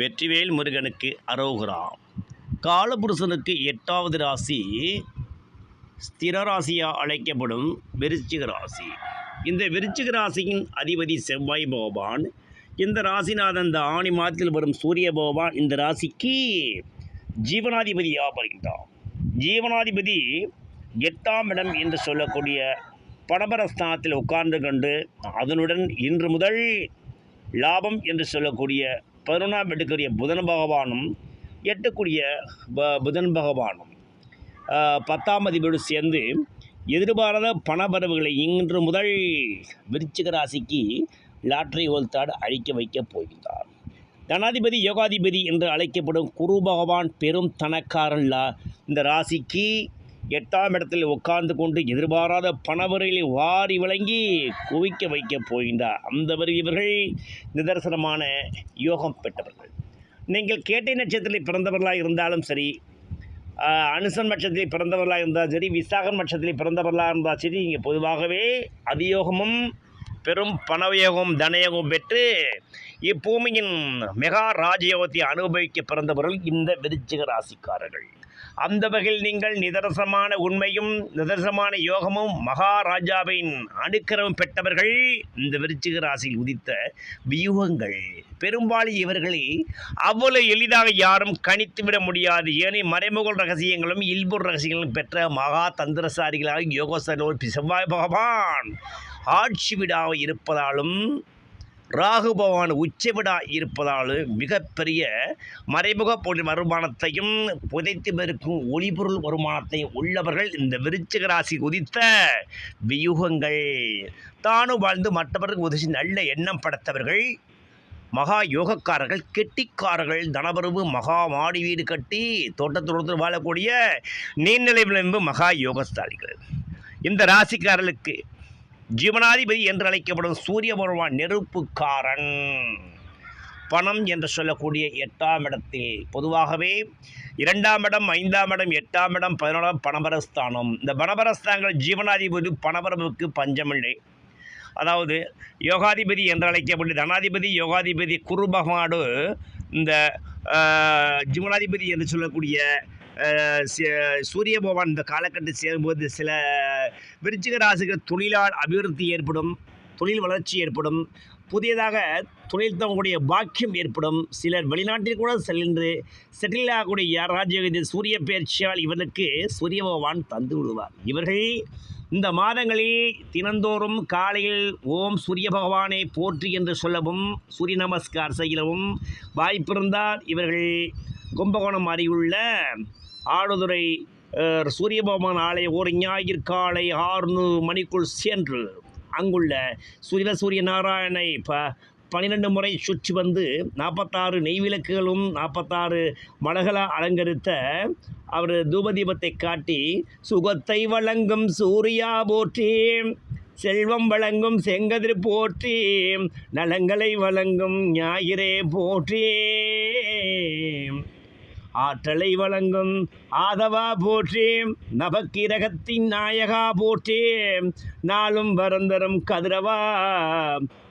வெற்றிவேல் முருகனுக்கு அரோகுராம். காலபுருஷனுக்கு எட்டாவது ராசி ஸ்திர ராசியாக அழைக்கப்படும் விருச்சிக ராசி. இந்த விருச்சிக ராசியின் அதிபதி செவ்வாய் பகவான் இந்த ராசிநாதன் இந்த ஆணி மாதத்தில் வரும் சூரிய பகவான் இந்த ராசிக்கு ஜீவனாதிபதியாக வருகின்றான் ஜீவனாதிபதி எட்டாம் இடம் என்று சொல்லக்கூடிய படபரஸ்தானத்தில் உட்கார்ந்து கொண்டு அதனுடன் இன்று முதல் லாபம் என்று சொல்லக்கூடிய பதினொன்றாம் எடுக்கக்கூடிய புதன் பகவானும் எட்டக்கூடிய ப- புதன் பகவானும் பத்தாம் அதிபரோடு சேர்ந்து எதிர்பாராத பணவரவுகளை இன்று முதல் விருச்சிக ராசிக்கு லாட்ரி ஹோல்தாடு அழிக்க வைக்கப் போகின்றார். தனாதிபதி யோகாதிபதி என்று அழைக்கப்படும் குரு பகவான் பெரும் தனக்காரன்லா. இந்த ராசிக்கு எட்டாம் இடத்தில் உட்கார்ந்து கொண்டு எதிர்பாராத பணவரையில் வாரி வழங்கி குவிக்க வைக்க போகின்றார் அந்த இவர்கள் நிதர்சனமான யோகம் பெற்றவர்கள். நீங்கள் கேட்டை நட்சத்திரத்தில் பிறந்தவர்களாக இருந்தாலும் சரி அனுசன் நட்சத்திரத்தில் பிறந்தவர்களாக இருந்தாலும் சரி விசாகன் நட்சத்திரத்தில் பிறந்தவர்களாக இருந்தாலும் சரி இங்கே பொதுவாகவே அதியோகமும் பெரும் பணவியோகம் தனயோகம் பெற்று இப்பூமியின் மெகா ராஜயோகத்தை அனுபவிக்க பிறந்தவர்கள் இந்த விருச்சிக ராசிக்காரர்கள். அந்த வகையில் நீங்கள் நிதர்சமான உண்மையும் நிதர்சமான யோகமும் மகாராஜாவின் அனுக்கிரமம் பெற்றவர்கள் இந்த விருச்சிக ராசியில் உதித்த வியூகங்கள். பெரும்பாலும் இவர்களை அவ்வளவு எளிதாக யாரும் கணித்து விட முடியாது. ஏனே மறைமுக ரகசியங்களும் இல்புர் ரகசியங்களும் பெற்ற மகா தந்திரசாரிகளாக யோகசனோர் செவ்வாய் பகவான். ஆட்சி விடாக இருப்பதாலும் ராகு பகவான் உச்சவிடா இருப்பதாலும் மிகப்பெரிய மறைமுக பொருள் வருமானத்தையும் புதைத்து பெருக்கும் ஒளிபொருள் வருமானத்தையும் உள்ளவர்கள் இந்த விருச்சிக ராசி உதித்த வியூகங்கள். தானும் வாழ்ந்து மற்றவர்கள் உதவி நல்ல எண்ணம் படைத்தவர்கள் மகா யோகக்காரர்கள் கெட்டிக்காரர்கள் தனபரவு மகா மாடி வீடு கட்டி தோட்டத்தோட்டத்தில் வாழக்கூடிய நீர்நிலை விளம்பு மகா யோகஸ்தாலிகள் இந்த ராசிக்காரர்களுக்கு ஜீவனாதிபதி என்று அழைக்கப்படும் சூரிய பகவான் நெருப்புக்காரன். பணம் என்று சொல்லக்கூடிய எட்டாம் இடத்தில் பொதுவாகவே இரண்டாம் இடம் ஐந்தாம் இடம் எட்டாம் இடம் பதினோராம் பணபரஸ்தானம். இந்த பணபரஸ்தானங்கள் ஜீவனாதிபதி பணபரவுக்கு பஞ்சமில்லை. அதாவது யோகாதிபதி என்று அழைக்கப்பட்டு தனாதிபதி யோகாதிபதி குரு பகவானோடு இந்த ஜீவனாதிபதி என்று சொல்லக்கூடிய சூரிய பகவான் இந்த காலகட்டத்தில் சேரும்போது சில விருச்சிக ராசிகள் தொழிலால் அபிவிருத்தி ஏற்படும் தொழில் வளர்ச்சி ஏற்படும் புதியதாக தொழில் தங்களுடைய பாக்கியம் ஏற்படும். சிலர் வெளிநாட்டில் கூட சென்று செட்டில் ஆகக்கூடிய ராஜ்யோகத்தில் சூரிய பயிற்சியால் இவனுக்கு சூரிய பகவான் தந்து விடுவார். இவர்கள் இந்த மாதங்களில் தினந்தோறும் காலையில் ஓம் சூரிய பகவானை போற்றி என்று சொல்லவும் சூரிய நமஸ்கார் செய்யவும் வாய்ப்பிருந்தால் இவர்கள் கும்பகோணம் அருகிலுள்ள ஆடுதுறை சூரியபகவான் ஆலய ஒரு ஞாயிறு காலை ஆறுநூறு மணிக்குள் சென்று அங்குள்ள சூரிய சூரிய நாராயணை ப பன்னிரெண்டு முறை சுற்றி வந்து நாற்பத்தாறு நெய்விளக்குகளும் நாற்பத்தாறு மலகளா அலங்கரித்த அவர் தூபதீபத்தை காட்டி சுகத்தை வழங்கும் சூர்யா போற்றி செல்வம் வழங்கும் செங்கதிர் போற்றி நலங்களை வழங்கும் ஞாயிறே போற்றி. ஆற்றலை வழங்கும் ஆதவா போற்றேம் நவக்கிரகத்தின் நாயகா போற்றி நாளும் வரந்தரும் கதிரவா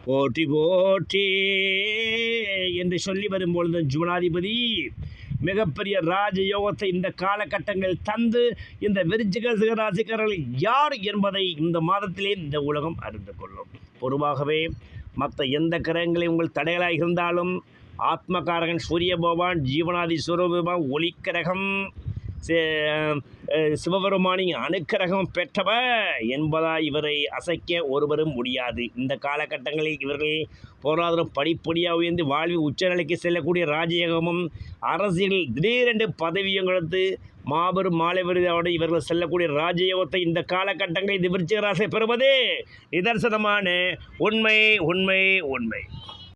போற்றி போற்றே என்று சொல்லி வரும்பொழுது ஜுவனாதிபதி மிகப்பெரிய ராஜயோகத்தை இந்த காலகட்டங்களில் தந்து இந்த விருச்சிக சிகராசிக்காரர்கள் யார் என்பதை இந்த மாதத்திலே இந்த உலகம் அறிந்து கொள்ளும். பொதுவாகவே மற்ற எந்த கிரகங்களையும் உங்கள் தடைகளாக இருந்தாலும் ஆத்மகாரகன் சூரிய பகவான் ஜீவனாதி சுரூபம் ஒளிக்கிரகம் சிவபெருமானின் அணுக்கிரகம் பெற்றவர் என்பதால் இவரை அசைக்க ஒருவரும் முடியாது. இந்த காலகட்டங்களில் இவர்கள் பொருளாதாரம் படிப்படியாக உயர்ந்து வாழ்வில் உச்சநிலைக்கு செல்லக்கூடிய ராஜயோகமும் அரசியல் திடீரென்று பதவியும் கொடுத்து மாபெரும் மாலை விருதோடு இவர்கள் செல்லக்கூடிய ராஜயோகத்தை இந்த காலகட்டங்களில் இந்த விருச்சிகராசை பெறுவது நிதர்சனமான உண்மை உண்மை உண்மை.